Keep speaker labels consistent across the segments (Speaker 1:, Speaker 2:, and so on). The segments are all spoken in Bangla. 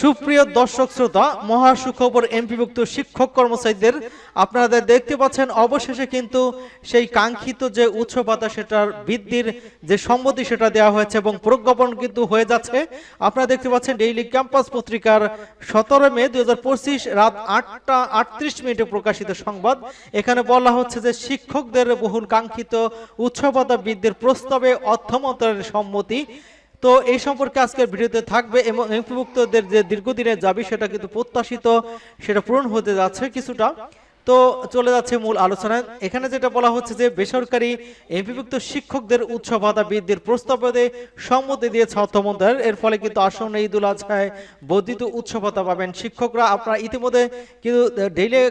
Speaker 1: সুপ্রিয় দর্শক শ্রোতা মহা সুখবর এমপিভুক্ত শিক্ষক কর্মচারীদের আপনারা দেখতে পাচ্ছেন, অবশেষে কিন্তু সেই কাঙ্ক্ষিত যে উচ্চ সেটার বৃদ্ধির যে সম্মতি সেটা দেওয়া হয়েছে এবং প্রজ্ঞাপন কিন্তু হয়ে যাচ্ছে। আপনারা দেখতে পাচ্ছেন, ডেইলি ক্যাম্পাস পত্রিকার সতেরো মে দুই হাজার পঁচিশ রাত আটটা আটত্রিশ মিনিটে প্রকাশিত সংবাদ। এখানে বলা হচ্ছে যে শিক্ষকদের বহুল কাঙ্ক্ষিত উচ্চ বৃদ্ধির প্রস্তাবে অর্থ মন্ত্রণালয়ের সম্মতি তো এই সম্পর্কে আজকের ভিডিওতে থাকবে এবং এমপিভুক্তদের যে দীর্ঘদিনের দাবি সেটা কিন্তু প্রত্যাশিত, সেটা পূরণ হতে যাচ্ছে কিছুটা। তো চলে যাচ্ছে মূল আলোচনায়। এখানে যেটা বলা হচ্ছে যে বেসরকারি এমপিভুক্ত শিক্ষকদের উচ্চ ভাতা বৃদ্ধির প্রস্তাবে সম্মতি দিয়েছে অর্থ মন্ত্রণালয় এর ফলে কিন্তু আসন্ন ঈদুল আজহায় বর্ধিত উচ্চ ভাতা পাবেন শিক্ষকরা। আপনারা ইতিমধ্যে কিন্তু ডেইলি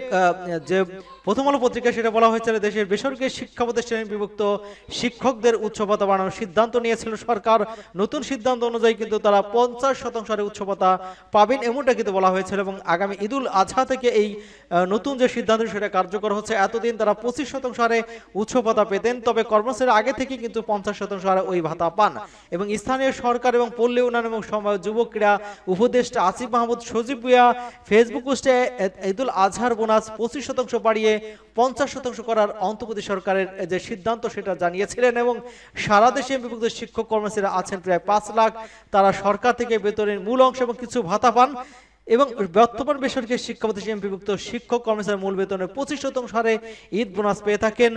Speaker 1: যে প্রথম আলো পত্রিকা সেটা বলা হয়েছিল দেশের বেসরকারি শিক্ষা প্রতিষ্ঠানে বিভক্ত শিক্ষকদের উচ্চ ভাতা বাড়ানোর সিদ্ধান্ত নিয়েছিল সরকার। নতুন সিদ্ধান্ত অনুযায়ী কিন্তু তারা পঞ্চাশ শতাংশ হারে উচ্চ ভাতা পাবেন এমনটা কিন্তু বলা হয়েছিল এবং আগামী ঈদুল আজহা থেকে এই নতুন যে সিদ্ধান্ত সেটা কার্যকর হচ্ছে। এতদিন তারা পঁচিশ শতাংশ হারে উচ্চ ভাতা পেতেন, তবে কর্মচারী আগে থেকে কিন্তু পঞ্চাশ শতাংশ হারে ওই ভাতা পান। এবং স্থানীয় সরকার এবং পল্লী উন্নয়ন এবং সময় যুব ক্রীড়া উপদেষ্টা আসিফ মাহমুদ সজীব ফেসবুক পোস্টে ঈদুল আজহার বোনাস পঁচিশ শতাংশ বাড়িয়ে পঞ্চাশ শতাংশ করার অন্তর্বর্তী সরকারের যে সিদ্ধান্ত সেটা জানিয়েছিলেন এবং সারা দেশে বিভক্ত শিক্ষক কর্মচারীরা আছেন প্রায় পাঁচ লাখ। তারা সরকার থেকে বেতনের মূল অংশ এবং কিছু ভাতা পান। এবং বর্তমান বেসরকারি শিক্ষা প্রতিষ্ঠান এমপিভুক্ত শিক্ষক কর্মচারীর মূল বেতনের পঁচিশ শতাংশ হারে ঈদ বোনাস পেয়ে থাকেন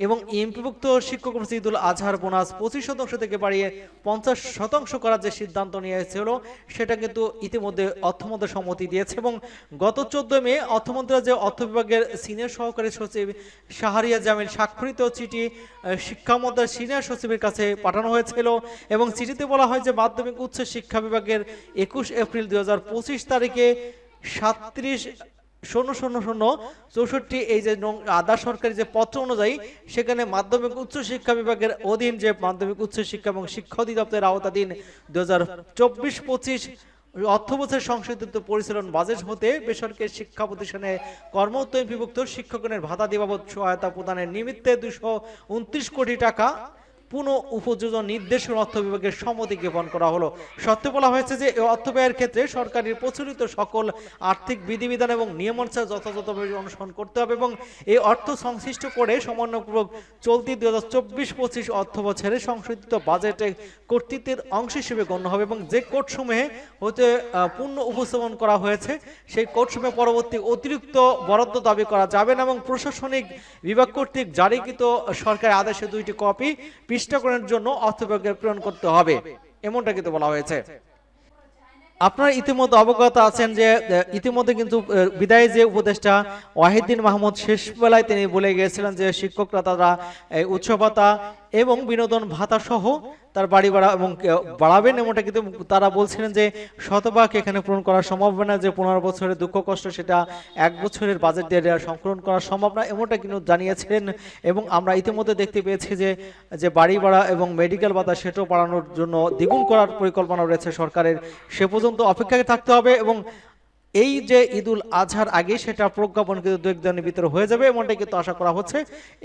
Speaker 1: এবং এমপিভুক্ত শিক্ষক কর্মচারী ঈদুল আজহার বোনাস পঁচিশ শতাংশ থেকে বাড়িয়ে পঞ্চাশ শতাংশ করার যে সিদ্ধান্ত নিয়েছিল সেটা কিন্তু ইতিমধ্যে অর্থমন্ত্রী সম্মতি দিয়েছে এবং গত চোদ্দ মে অর্থমন্ত্রী যে অর্থ বিভাগের সিনিয়র সহকারী সচিব শাহরিয়া জামিল স্বাক্ষরিত চিঠি আহ, শিক্ষামন্ত্রীর সিনিয়র সচিবের কাছে পাঠানো হয়েছিল এবং চিঠিতে বলা হয় যে মাধ্যমিক উচ্চ শিক্ষা বিভাগের একুশ এপ্রিল দুই তারিখে সাত্রিশ শূন্য শূন্য শূন্য, চৌষট্টি, এই যে আধা সরকারি যে পত্র অনুযায়ী, সেখানে মাধ্যমিক উচ্চ শিক্ষা বিভাগের অধীন যে মাধ্যমিক উচ্চ শিক্ষা এবং শিক্ষা অধিদপ্তরের আওতাধীন দু হাজার চব্বিশ, পঁচিশ অর্থ বছর সংশোধিত পরিচালন বাজেট হতে বেসরকারি শিক্ষা প্রতিষ্ঠানে কর্মরত বিভক্ত, শিক্ষকগণের ভাতা দেবাবদ সহায়তা প্রদানের নিমিত্তে দুশো কোটি টাকা পুনঃ উপযোজন নির্দেশন অর্থ বিভাগের সম্মতি জ্ঞাপন করা হলো। সত্যি বলা হয়েছে যে অর্থ ব্যয়ের ক্ষেত্রে সরকারের প্রচলিত সকল আর্থিক বিধিবিধান এবং নিয়মানুসার যথাযথভাবে অনুসরণ করতে হবে এবং এই অর্থ সংশ্লিষ্ট করে সমন্বয়পূর্বক চলতি দুই হাজার চব্বিশ পঁচিশ অর্থ বছরে সংশোধিত বাজেটে কর্তৃত্বের অংশ হিসেবে গণ্য হবে এবং যে কোর্টসমূহে হতে পূর্ণ উপস্থাপন করা হয়েছে, সেই কোর্টসমূহে পরবর্তী অতিরিক্ত বরাদ্দ দাবি করা যাবে না এবং প্রশাসনিক বিভাগ কর্তৃক জারিকৃত সরকারি আদেশে দুইটি কপি পৃষ্ঠাকরণের জন্য অর্থ প্রেরণ করতে হবে। এমনটা কিন্তু বলা হয়েছে। আপনার ইতিমধ্যে অবগত আছেন যে ইতিমধ্যে কিন্তু বিদায় যে উপদেষ্টা ওয়াহিদ্দিন মাহমুদ, শেষ বেলায় তিনি বলে গিয়েছিলেন যে শিক্ষকরা তারা এই উৎস ভাতা এবং বিনোদন ভাতা সহ তার বাড়ি বাড়া এবং বাড়াবেন এমনটা কিন্তু তারা বলছিলেন যে শতভাগ এখানে পূরণ করা সম্ভব না, যে পনেরো বছরের দুঃখ কষ্ট সেটা এক বছরের বাজেট দিয়ে সংকলন করা সম্ভব না এমনটা কিন্তু জানিয়েছিলেন এবং আমরা ইতিমধ্যে দেখতে পেয়েছি যে যে বাড়ি ভাড়া এবং মেডিকেল ভাতা সেটাও বাড়ানোর জন্য দ্বিগুণ করার পরিকল্পনা রয়েছে সরকারের। সে পর্যন্ত অপেক্ষায় থাকতে হবে এবং এই যে ঈদুল আজহার আগে সেটা প্রজ্ঞাপন কিন্তু দু একদিনের ভিতরে হয়ে যাবে এমনটাই কিন্তু আশা করা হচ্ছে।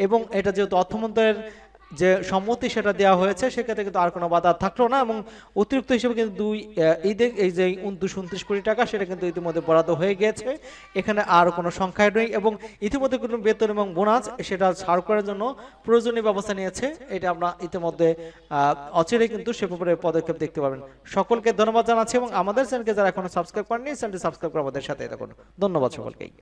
Speaker 1: এবং এটা যেহেতু অর্থমন্ত্রের যে সম্মতি সেটা দেওয়া হয়েছে, সেক্ষেত্রে কিন্তু আর কোনো বাধা থাকল না এবং অতিরিক্ত হিসেবে কিন্তু দুই ঈদে এই যে উনত্রিশ উনত্রিশ কোটি টাকা সেটা কিন্তু ইতিমধ্যে বরাদ্দ হয়ে গিয়েছে। এখানে আর কোনো সংখ্যায় নেই এবং ইতিমধ্যে কোনো বেতন এবং বোনাস সেটা ছাড় করার জন্য প্রয়োজনীয় ব্যবস্থা নিয়েছে। এটা আমরা ইতিমধ্যে অচিরে কিন্তু সে ব্যাপারে পদক্ষেপ দেখতে পাবেন। সকলকে ধন্যবাদ জানাচ্ছি এবং আমাদের চ্যানেলকে যারা এখনও সাবস্ক্রাইব করেনি চ্যানেলটি সাবস্ক্রাইব করে আমাদের সাথে থাকুন। ধন্যবাদ সকলকেই।